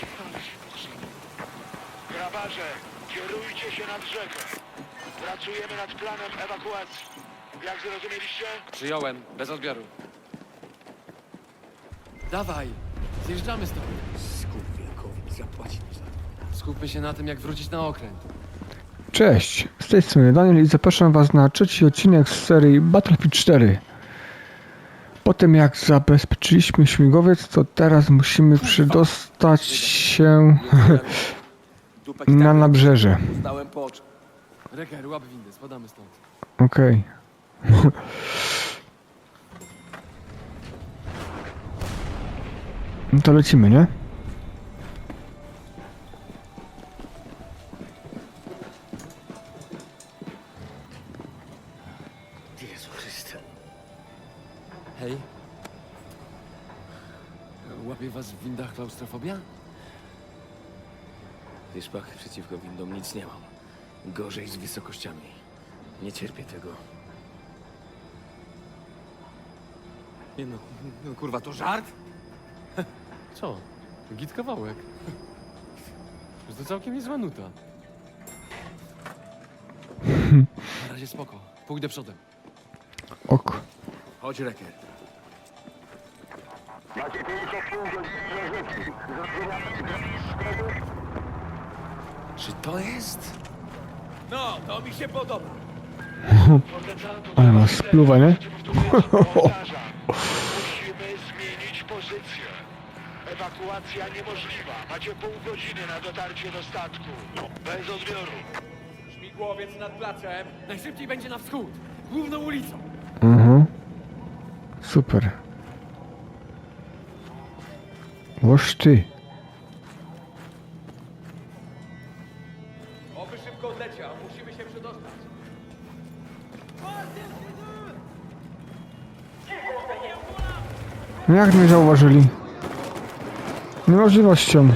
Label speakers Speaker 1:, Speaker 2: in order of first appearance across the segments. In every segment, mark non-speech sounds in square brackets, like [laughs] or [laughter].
Speaker 1: Czekajcie. Grabarze, kierujcie się nad rzekę. Pracujemy nad planem ewakuacji. Jak zrozumieliście?
Speaker 2: Przyjąłem. Bez odbioru. Dawaj. Zjeżdżamy stąd.
Speaker 3: Skurwielkowi zapłaci mi za to.
Speaker 2: Skupmy się na tym, jak wrócić na okręt.
Speaker 4: Cześć, z tej strony Daniel i zapraszam Was na trzeci odcinek z serii Battlefield 4. Po tym jak zabezpieczyliśmy śmigłowiec, to teraz musimy przydostać się na nabrzeże.
Speaker 2: Stąd.
Speaker 4: Okej. No to lecimy, nie?
Speaker 2: Łapie was w windach klaustrofobia?
Speaker 3: Wiesz, pach, przeciwko windom nic nie mam. Gorzej z wysokościami. Nie cierpię tego. Nie no, no kurwa, to żart?
Speaker 2: Co? Git kawałek. To całkiem niezła nuta. Na razie spoko. Pójdę przodem.
Speaker 4: Ok.
Speaker 3: Chodź, Reker. Czy to jest? No, to mi się podoba. [laughs]
Speaker 4: Ale ma spluwa, nie?
Speaker 1: Powtarzam. Musimy zmienić pozycję. Ewakuacja niemożliwa. Macie pół godziny na dotarcie do statku. Bez odbioru.
Speaker 2: Śmigłowiec nad placem. Najszybciej będzie na wschód. Główną ulicą.
Speaker 4: Mhm. Super. Łoż ty.
Speaker 2: Oby szybko odleciał. Musimy się przedostać.
Speaker 4: No jak mnie zauważyli? Niemożliwością.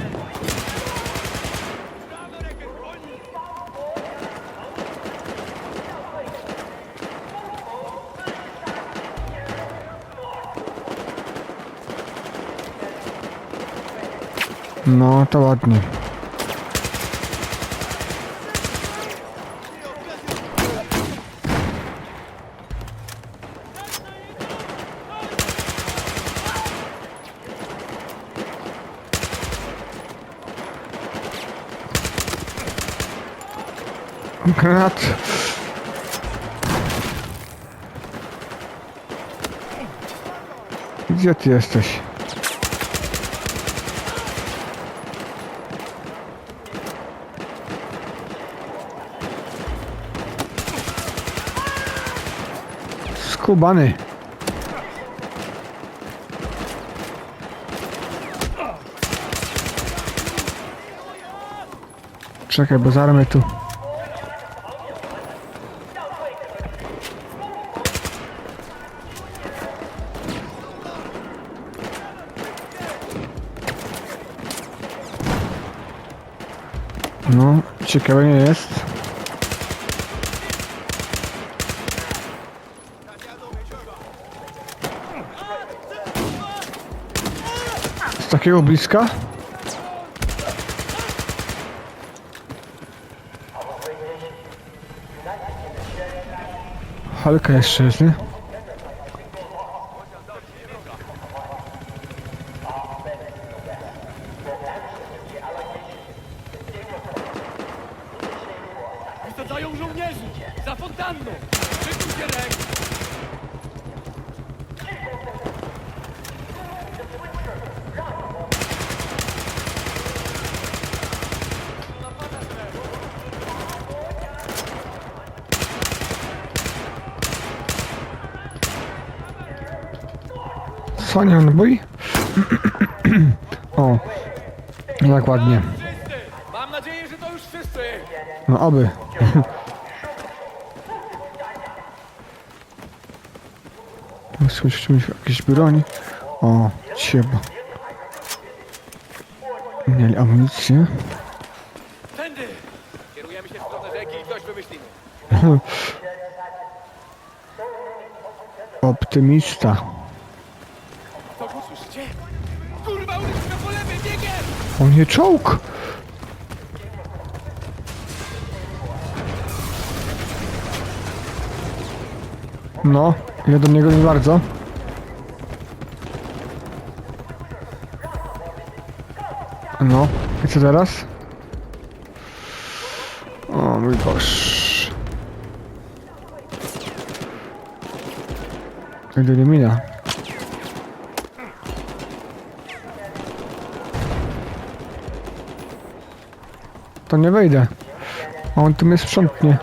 Speaker 4: No, to ładnie. Granat. Gdzie ty jesteś? Skubany. Czekaj, bo mnie tu... No, ciekawe nie jest. Z takiego bliska? Halka jeszcze jest, nie? Sonia nabój? o, jak ładnie.
Speaker 2: Mam nadzieję, że to już wszyscy!
Speaker 4: No oby. Słyszę jakieś broń. O, cieba. Mieli amunicję.
Speaker 2: Tędy! Kierujemy się w stronę rzeki i coś wymyślimy. [laughs]
Speaker 4: Optymista. O nie, czołg! No, ja do niego nie bardzo. No, i co teraz? O mój Boż. Idę do mina. To nie wejdę. A on tu mnie sprzątnie.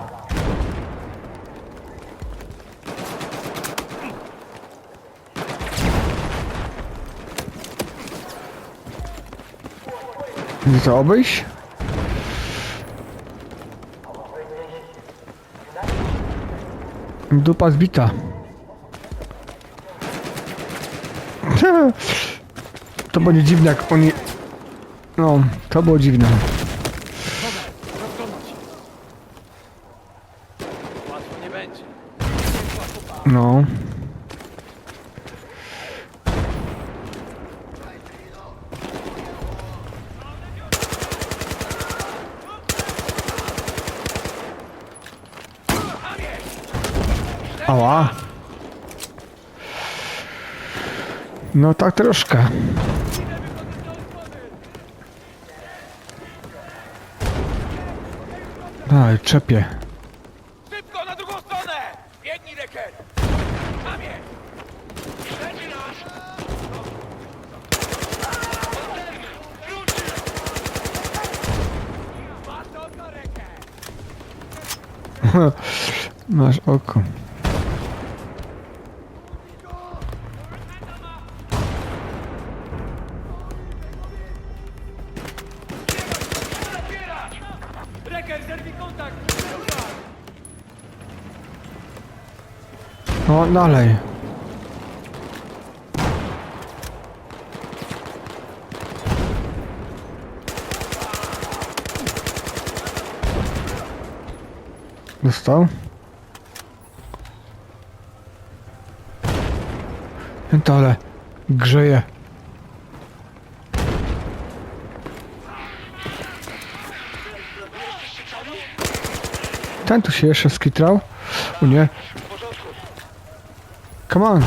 Speaker 4: Gdzie to obejść? Dupa zbita. [laughs] To będzie dziwne jak oni... No, to było dziwne.
Speaker 2: Rozglądam się. Łatwo nie będzie.
Speaker 4: No. Ała. No tak troszkę. Daj, czepie.
Speaker 2: Szybko, na drugą stronę! Biegnij, Reker! Tam jest!
Speaker 1: Śledzi nas! [laughs]
Speaker 2: Masz oko,
Speaker 4: No dalej. Dostał? To ale grzeje. Ten tu się jeszcze skitrał? O nie. Come on.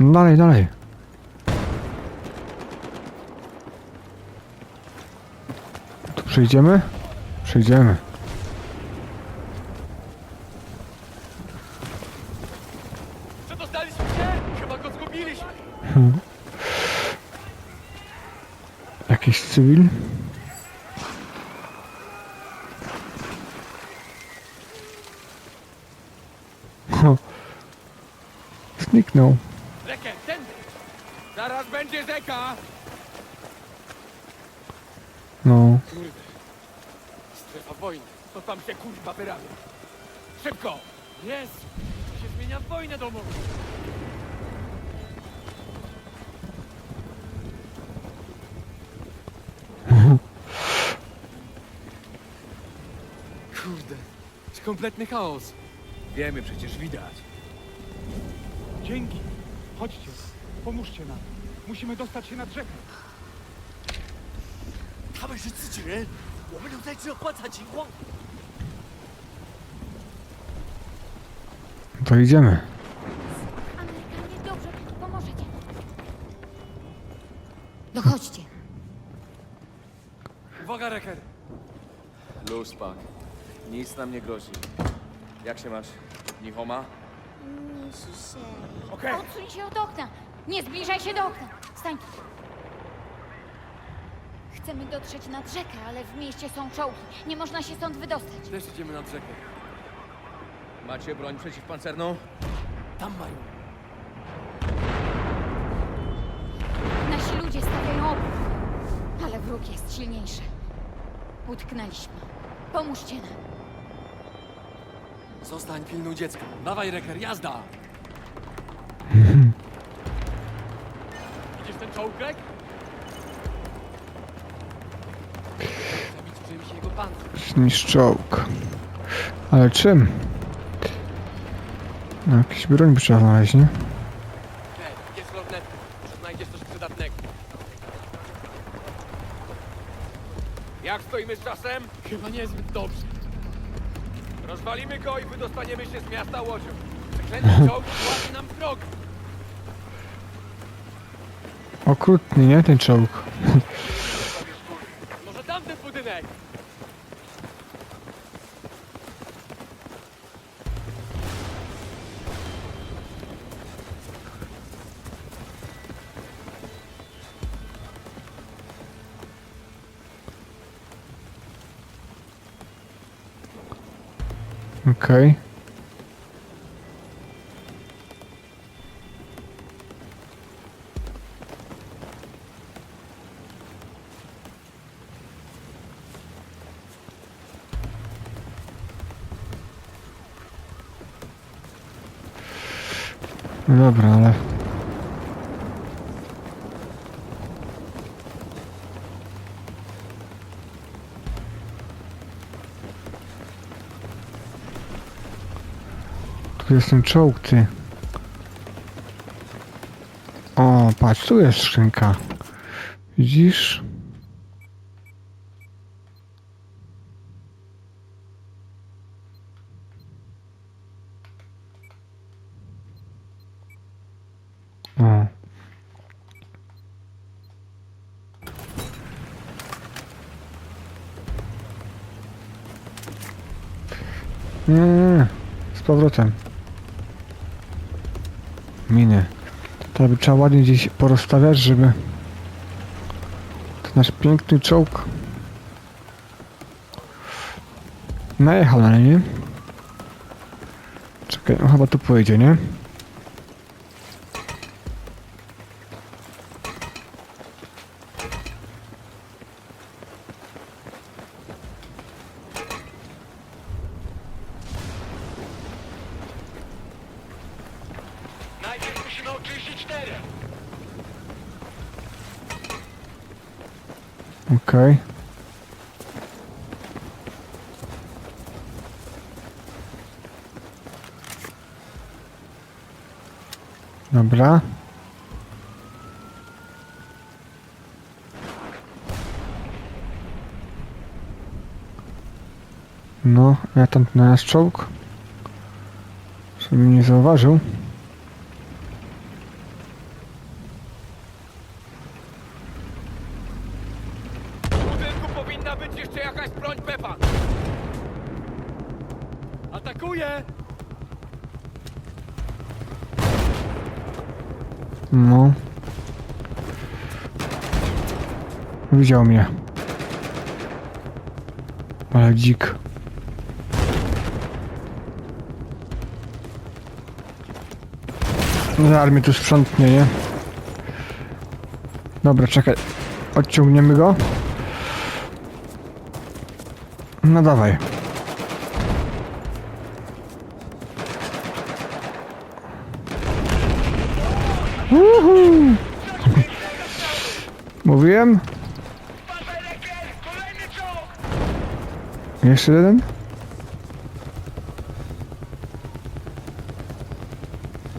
Speaker 4: No dalej, dalej. Tu przejdziemy? Przejdziemy.
Speaker 2: Przedostaliśmy się? Chyba go zgubiliśmy.
Speaker 4: Jakiś cywil? Zniknął.
Speaker 2: Reker, tędy! Zaraz będzie rzeka!
Speaker 4: No.
Speaker 2: Kurde. Strefa wojny. Co tam się kurwa wyrabia? Szybko! Jest! To się zmienia w wojnę domową. Kurde. To kompletny chaos. Wiemy przecież, widać.
Speaker 5: Dzięki. Chodźcie, pomóżcie nam. Musimy dostać się nad rzekę.
Speaker 6: 他们是自己人，我们留在这观察情况。
Speaker 4: To idziemy.
Speaker 7: Amerykanie, dobrze, pomożecie. No chodźcie.
Speaker 2: Uwaga, Reker!
Speaker 3: Luz, Pak. Nic nam nie grozi. Jak się masz? Nichoma?
Speaker 7: Słyszę.
Speaker 2: Okej.
Speaker 7: Odsuń się od okna. Nie zbliżaj się do okna. Stań tu. Chcemy dotrzeć nad rzekę, ale w mieście są czołgi. Nie można się stąd wydostać.
Speaker 2: Też idziemy nad rzekę.
Speaker 3: Macie broń przeciwpancerną?
Speaker 2: Tam mają.
Speaker 7: Nasi ludzie stawiają opór. Ale wróg jest silniejszy. Utknęliśmy. Pomóżcie nam.
Speaker 2: Zostań, pilnuj dziecka. Dawaj, Reker, jazda! Czołgek? Zabić czymś jego pancerz.
Speaker 4: Zniszcz czołg. Ale czym? No, jakiś broń by trzeba znaleźć, nie?
Speaker 2: Hej, jest. Może znajdziesz coś przydatnego. Jak stoimy z czasem? Chyba niezbyt dobrze. Rozwalimy go i wydostaniemy się z miasta łodzią. [laughs] Przeklęty czołg nam drogę.
Speaker 4: Okrutny, nie? Ten czołg.
Speaker 2: Może tamten budynek?
Speaker 4: Okej. No Dobra, ale... Tu jest ten czołg, ty. O, patrz, tu jest skrzynka. Widzisz? O. Nie, nie, nie. Z powrotem. Miny. To by trzeba ładnie gdzieś porozstawiać, żeby ten nasz piękny czołg najechał na nie. Czekaj, on chyba tu pojedzie, nie?
Speaker 1: Najpierw musimy oczyścić teren.
Speaker 4: Okej. Dobra. No, ja tam na nas czołg. Żeby mnie nie zauważył. No. Widział mnie. Ale dzik. No, armię tu sprzątnie, nie? Dobra, czekaj. Odciągniemy go. No dawaj. Mówiłem? Jeszcze jeden?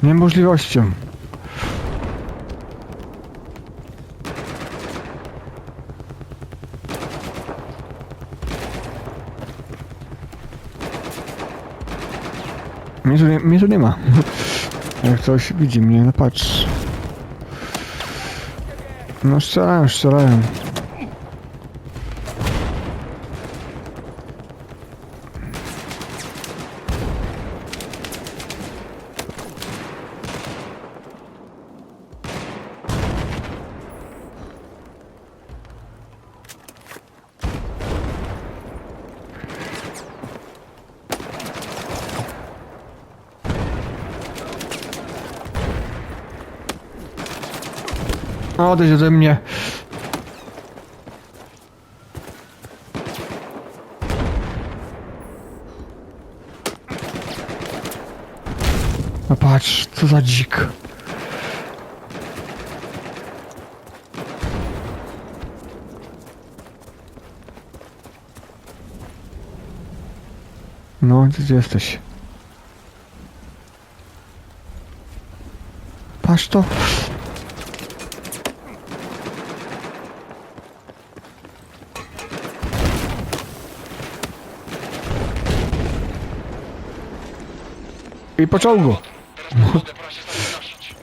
Speaker 4: Niemożliwością. Mnie tu nie, mnie tu nie ma. [laughs] Jak ktoś widzi mnie, no patrz. Ну, стираємо, стираємо. odejść ode mnie. No patrz, co za dzik. No, gdzie jesteś? Patrz to. I po czołgu!
Speaker 1: Teraz mogę, pora się stąd wynosić.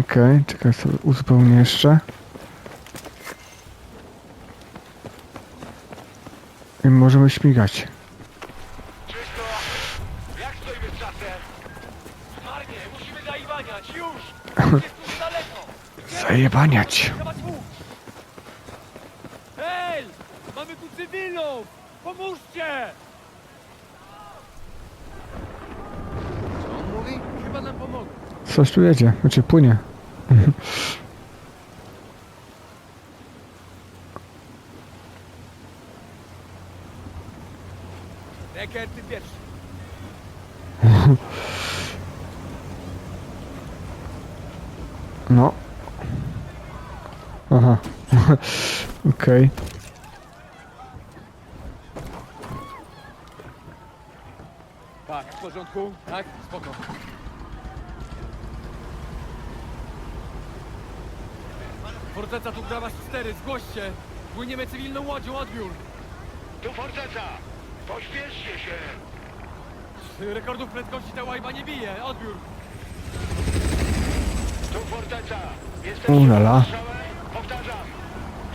Speaker 4: Okej, czekaj sobie uzupełnię jeszcze. I możemy śmigać.
Speaker 1: Czysto! Jak stoimy z czasem?
Speaker 2: Marnie, musimy zaiwaniać, już! Jest tu daleko!
Speaker 4: Zajebaniać!
Speaker 2: Dawać łuk! Hej! Mamy tu cywilów! Pomóżcie! Co on mówi? Chyba nam pomogą.
Speaker 4: Coś tu jedzie, znaczy płynie.
Speaker 2: Decker, ty pierwszy.
Speaker 4: No. Aha. [laughs] Okej.
Speaker 2: Tak, w porządku? Tak, spoko. Forteca tu grawa 4, zgłoście! Płyniemy cywilną łodzią, odbiór!
Speaker 1: Tu forteca! Pośpieszcie się!
Speaker 2: Rekordów prędkości ta łajba nie bije, odbiór!
Speaker 1: Tu forteca! Jesteście
Speaker 4: Ulala.
Speaker 1: pod ostrzałem? Powtarzam!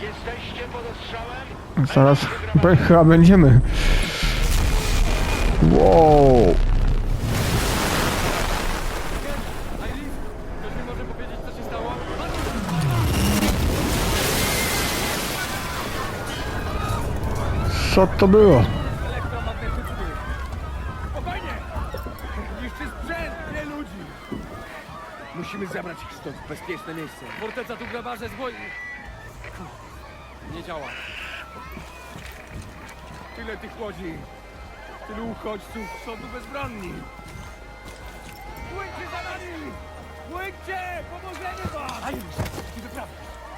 Speaker 1: Jesteście pod ostrzałem?
Speaker 4: Zaraz [laughs] chyba będziemy. Wow.
Speaker 2: Co
Speaker 4: to było?
Speaker 2: Elektromagnetyczny! Spokojnie! Niszczy sprzęt, nie ludzi! Musimy zabrać ich stąd w bezpieczne miejsce. Forteca tu grabarze zboi... Nie działa. Tyle tych łodzi. Tylu uchodźców, są bezbronni. Płyńcie za nami! Płyńcie! Pomożemy wam! A już, i wyprawiać.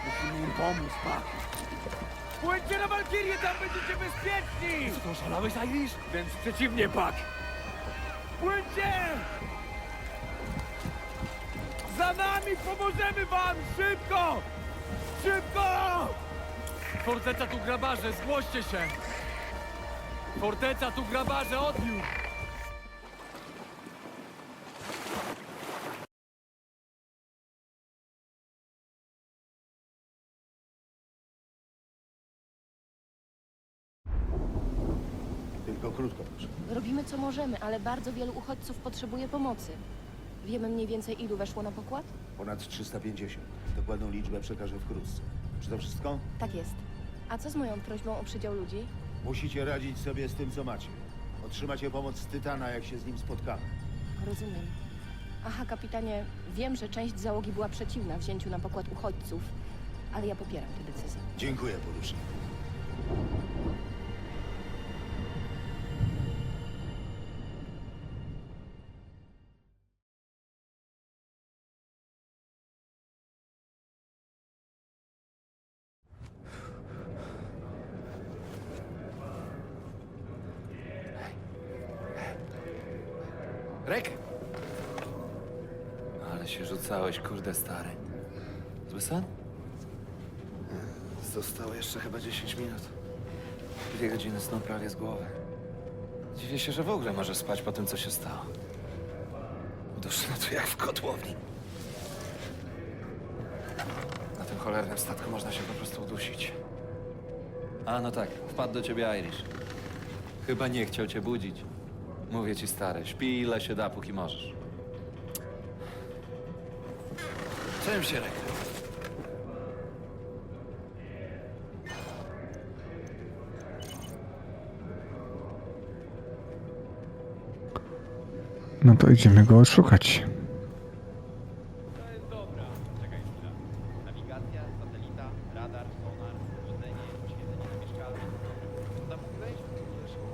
Speaker 2: Musimy im pomóc, pak. Płyńcie na Walkirię, tam będziecie bezpieczni! Co to, szalałeś, Irish? Wręcz przeciwnie, pak. Płyńcie! Za nami pomożemy wam! Szybko! Szybko! Forteca tu grabarze, zgłoście się! Forteca tu grabarze, odbiór!
Speaker 8: Co możemy, ale bardzo wielu uchodźców potrzebuje pomocy. Wiemy mniej więcej ilu weszło na pokład?
Speaker 9: Ponad 350. Dokładną liczbę przekażę wkrótce. Czy to wszystko?
Speaker 8: Tak jest. A co z moją prośbą o przydział ludzi?
Speaker 9: Musicie radzić sobie z tym, co macie. Otrzymacie pomoc z Tytana, jak się z nim spotkamy.
Speaker 8: Rozumiem. Aha, kapitanie, wiem, że część załogi była przeciwna wzięciu na pokład uchodźców, ale ja popieram tę decyzję.
Speaker 9: Dziękuję, porucznik.
Speaker 3: Rek! Ale się rzucałeś, kurde stary. Zły sen? Zostało jeszcze chyba 10 minut. Dwie godziny snu prawie z głowy. Dziwię się, że w ogóle możesz spać po tym, co się stało. Duszno tu jak w kotłowni. Na tym cholernym statku można się po prostu udusić. A, no tak, wpadł do ciebie Irish. Chyba nie chciał cię budzić. Mówię ci, stary, śpi ile się da, póki możesz. Czym się reklam?
Speaker 4: No to idziemy go odszukać.
Speaker 10: Nawigacja, satelita, radar, sonar, śledzenie, oświetlenie zamieszkałe. Co tam mówiłeś?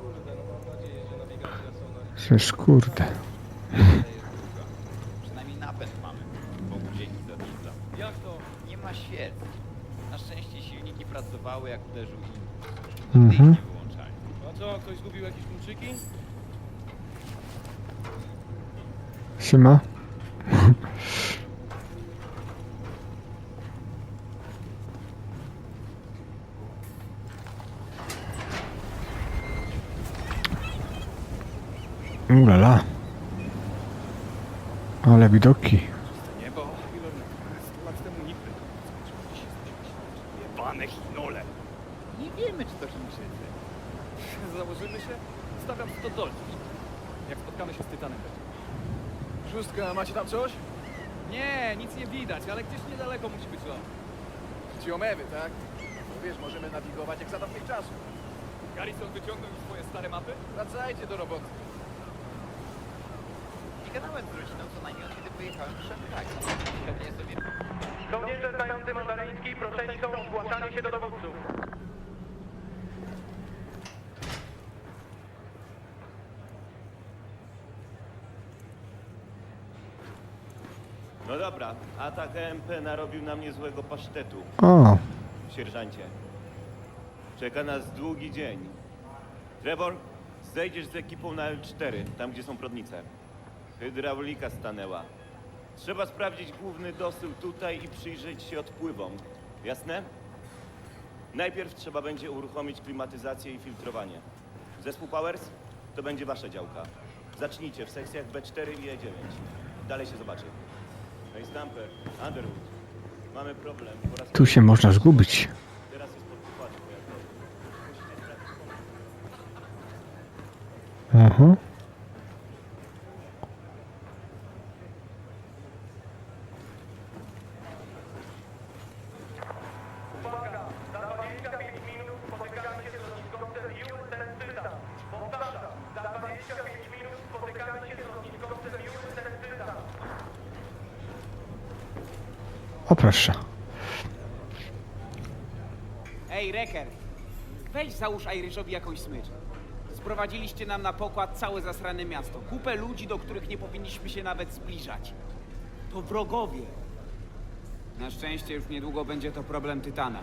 Speaker 10: Kurde, no mam nadzieję, że nawigacja, sonar
Speaker 4: Przecież kurde.
Speaker 10: Przynajmniej napęd mamy. Bogu dzięki za diesla.
Speaker 2: Jak to?
Speaker 10: Nie ma świec. Na szczęście silniki pracowały jak uderzył impuls.
Speaker 4: Mhm.
Speaker 10: Wyłączali.
Speaker 2: A co
Speaker 10: Co, ktoś zgubił jakieś kluczyki?
Speaker 4: Siema. Ulala. Ale widoki.
Speaker 2: Niebo, sto lat temu nikt jebane chinole. Nie wiemy, czy to Chińczycy. [laughs] Założymy się? Stawiam to dolce. Jak spotkamy się z Tytanem. Szóstka, macie tam coś? Nie, nic nie widać, ale gdzieś niedaleko musi być ląd. Geomewy, tak? No wiesz, możemy nawigować jak za dawnych czasów. Garrison wyciągnął już swoje stare mapy? Wracajcie do roboty.
Speaker 10: Nie gadałem z rodziną co najmniej od kiedy pojechałem do Szanghaju. Pewnie sobie...
Speaker 1: Żołnierze znający mandaryński proszeni są o zgłaszanie się do dowódców.
Speaker 9: No dobra, atak EMP narobił nam niezłego pasztetu,
Speaker 4: O,
Speaker 9: sierżancie. Czeka nas długi dzień. Trevor, zejdziesz z ekipą na L4, tam gdzie są prodnice. Hydraulika stanęła. Trzeba sprawdzić główny dosył tutaj i przyjrzeć się odpływom. Jasne? Najpierw trzeba będzie uruchomić klimatyzację i filtrowanie. Zespół Powers to będzie wasza działka. Zacznijcie w sekcjach B4 i E9. Dalej się zobaczy. No i Stamper, Underwood. Mamy problem. Po raz
Speaker 4: tu się można zgubić.
Speaker 9: Teraz jest pod pojazdowym. Musicie sprawdzić.
Speaker 4: Aha.
Speaker 1: Uwaga! Za 25 minut spotykamy się z lotniskowcem USS Tytan. Powtarzam, za 25 minut spotykamy się z lotniskowcem USS Tytan.
Speaker 4: Proszę.
Speaker 11: Ej, Reker, weź załóż Irishowi jakąś smycz. Sprowadziliście nam na pokład całe zasrane miasto. Kupę ludzi, do których nie powinniśmy się nawet zbliżać. To wrogowie. Na szczęście już niedługo będzie to problem Tytana.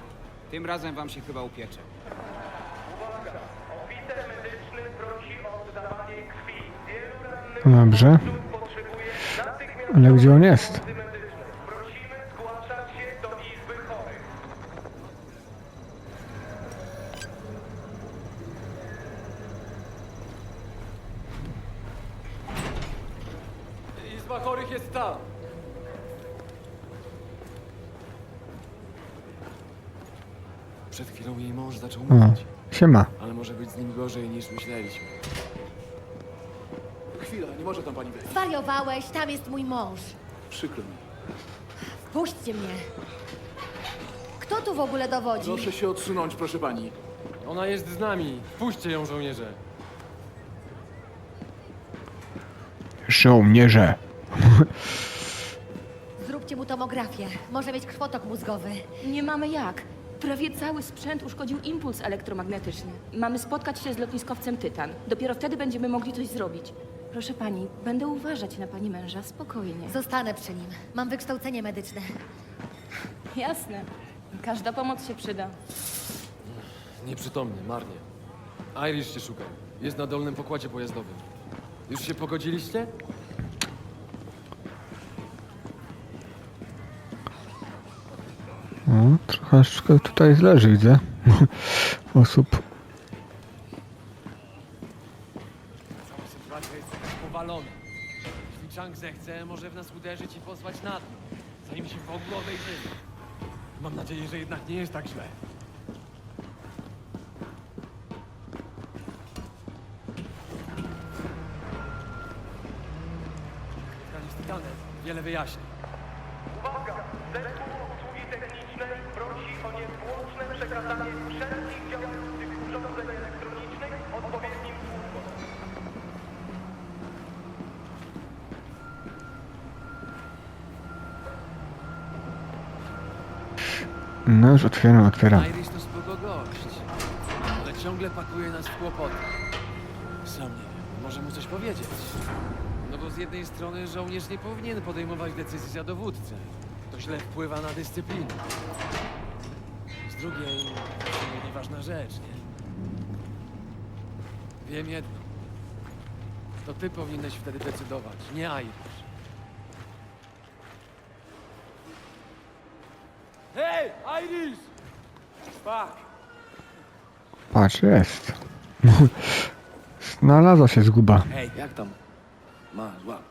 Speaker 11: Tym razem wam się chyba upiecze.
Speaker 1: Uwaga! Oficer medyczny prosi o oddawanie krwi. Wielu rannych
Speaker 4: Dobrze.
Speaker 1: potrzebuje
Speaker 4: Ale gdzie on jest?
Speaker 1: pomocy
Speaker 4: siema.
Speaker 2: ale może być z nim gorzej niż myśleliśmy. Chwila, nie może tam pani wejść.
Speaker 7: Zwariowałeś, tam jest mój mąż.
Speaker 2: Przykro mi.
Speaker 7: Puśćcie mnie. Kto tu w ogóle dowodzi?
Speaker 2: Proszę się odsunąć, proszę pani. Ona jest z nami. Puśćcie ją, żołnierze.
Speaker 4: Żołnierze.
Speaker 7: Zróbcie mu tomografię. Może mieć krwotok mózgowy.
Speaker 8: Nie mamy jak. Prawie cały sprzęt uszkodził impuls elektromagnetyczny. Mamy spotkać się z lotniskowcem Tytan. Dopiero wtedy będziemy mogli coś zrobić. Proszę pani, będę uważać na pani męża spokojnie.
Speaker 7: Zostanę przy nim. Mam wykształcenie medyczne.
Speaker 8: Jasne. Każda pomoc się przyda.
Speaker 2: Nieprzytomny, marnie. Irish cię szuka. Jest na dolnym pokładzie pojazdowym. Już się pogodziliście?
Speaker 4: O, troszeczkę tutaj leży, widzę. [laughs] Osób.
Speaker 2: Cała sytuacja jest jakaś powalona. Jeśli Chang zechce, może w nas uderzyć i pozwać na dno, zanim się w ogóle obejrzymy. Mam nadzieję, że jednak nie jest tak źle. Spotkanie z wiele wyjaśni.
Speaker 1: Uwaga! Zespół przekazanie wszelkich działających urządzeń elektronicznych odpowiednim służbom.
Speaker 4: No już otwieram, otwieram.
Speaker 2: Iris to spoko gość, ale ciągle pakuje nas w kłopoty. Sam nie wiem, może mu coś powiedzieć. No bo z jednej strony żołnierz nie powinien podejmować decyzji za dowódcę. To źle wpływa na dyscyplinę. Z drugiej, to nieważna rzecz, nie? Wiem jedno. To ty powinieneś wtedy decydować, nie Irish. Hej, Irish! Fuck!
Speaker 4: Patrz, jest. [laughs] Znalazła się zguba.
Speaker 2: Hej, jak tam? Masz, łap.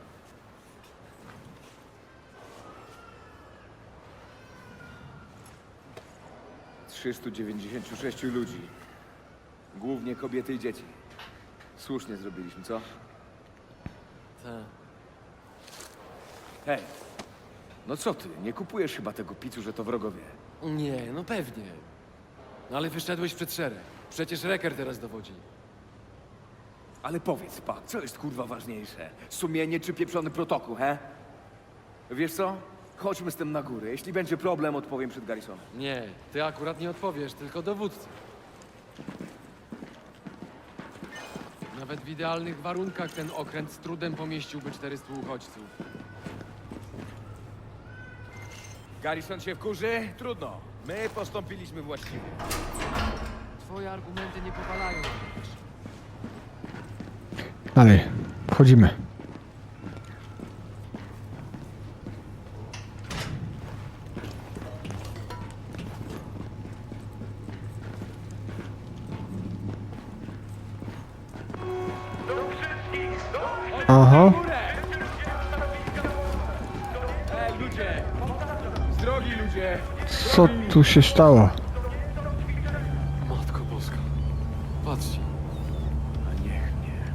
Speaker 12: Trzystu dziewięćdziesięciu sześciu ludzi. Głównie kobiety i dzieci. Słusznie zrobiliśmy, co?
Speaker 2: Tak.
Speaker 12: Hej, no co ty? Nie kupujesz chyba tego picu, że to wrogowie.
Speaker 2: Nie, no pewnie. No ale wyszedłeś przed szereg. Przecież Reker teraz dowodzi.
Speaker 12: Ale powiedz, pak, co jest kurwa ważniejsze? Sumienie czy pieprzony protokół, he? Wiesz co? Chodźmy z tym na górę. Jeśli będzie problem, odpowiem przed Garrisonem.
Speaker 2: Nie, ty akurat nie odpowiesz, tylko dowódcy. Nawet w idealnych warunkach ten okręt z trudem pomieściłby 400 uchodźców.
Speaker 12: Garrison się wkurzy? Trudno. My postąpiliśmy właściwie.
Speaker 2: Twoje argumenty nie powalają.
Speaker 4: Dalej, wchodzimy. Tu się stało?
Speaker 2: Matko Boska. Patrzcie.
Speaker 12: A niech nie.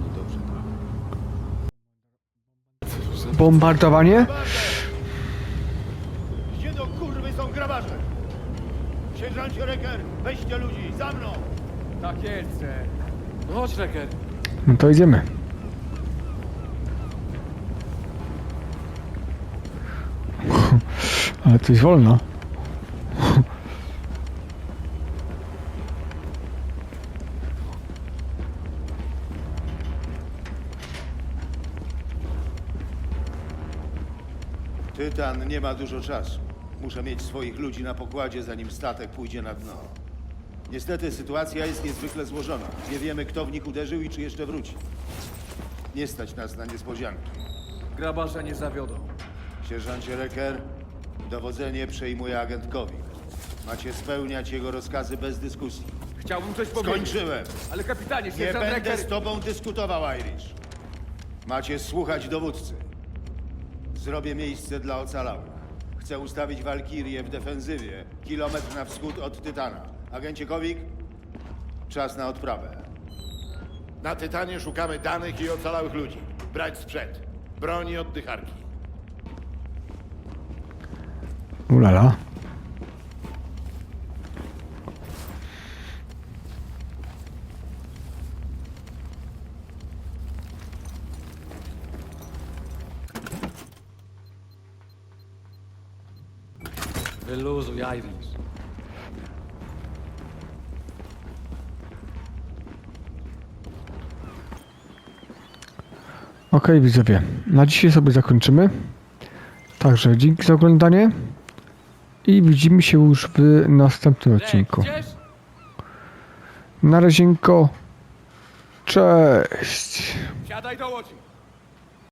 Speaker 12: No dobrze, tak.
Speaker 4: Bombardowanie?
Speaker 6: Gdzie do kurwy są grabarze? Sierżancie Reker, weźcie ludzi, za mną!
Speaker 12: Tak jest.
Speaker 2: No chodź, Reker.
Speaker 4: No to idziemy. Ale coś wolno.
Speaker 6: Tytan nie ma dużo czasu. Muszę mieć swoich ludzi na pokładzie, zanim statek pójdzie na dno. Niestety sytuacja jest niezwykle złożona. Nie wiemy, kto w nich uderzył i czy jeszcze wróci. Nie stać nas na niespodzianki.
Speaker 12: Grabarze nie zawiodą.
Speaker 6: Sierżancie Reker, dowodzenie przejmuje agent Kowi. Macie spełniać jego rozkazy bez dyskusji.
Speaker 12: Chciałbym coś powiedzieć.
Speaker 6: Skończyłem.
Speaker 12: Ale kapitanie,
Speaker 6: Nie
Speaker 12: sierżant
Speaker 6: będę z tobą dyskutował, Irish. Macie słuchać dowódcy. Zrobię miejsce dla ocalałych. Chcę ustawić Walkirię w defensywie, kilometr na wschód od Tytana. Agencie Kowik, czas na odprawę.
Speaker 13: Na Tytanie szukamy danych i ocalałych ludzi. Brać sprzęt. Broni oddycharki.
Speaker 4: Ulala.
Speaker 2: Wyluzuj, Irish.
Speaker 4: Okej, widzowie. Na dzisiaj sobie zakończymy. Także dzięki za oglądanie. I widzimy się już w następnym odcinku. Na razie. Cześć.
Speaker 12: Siadaj do łodzi.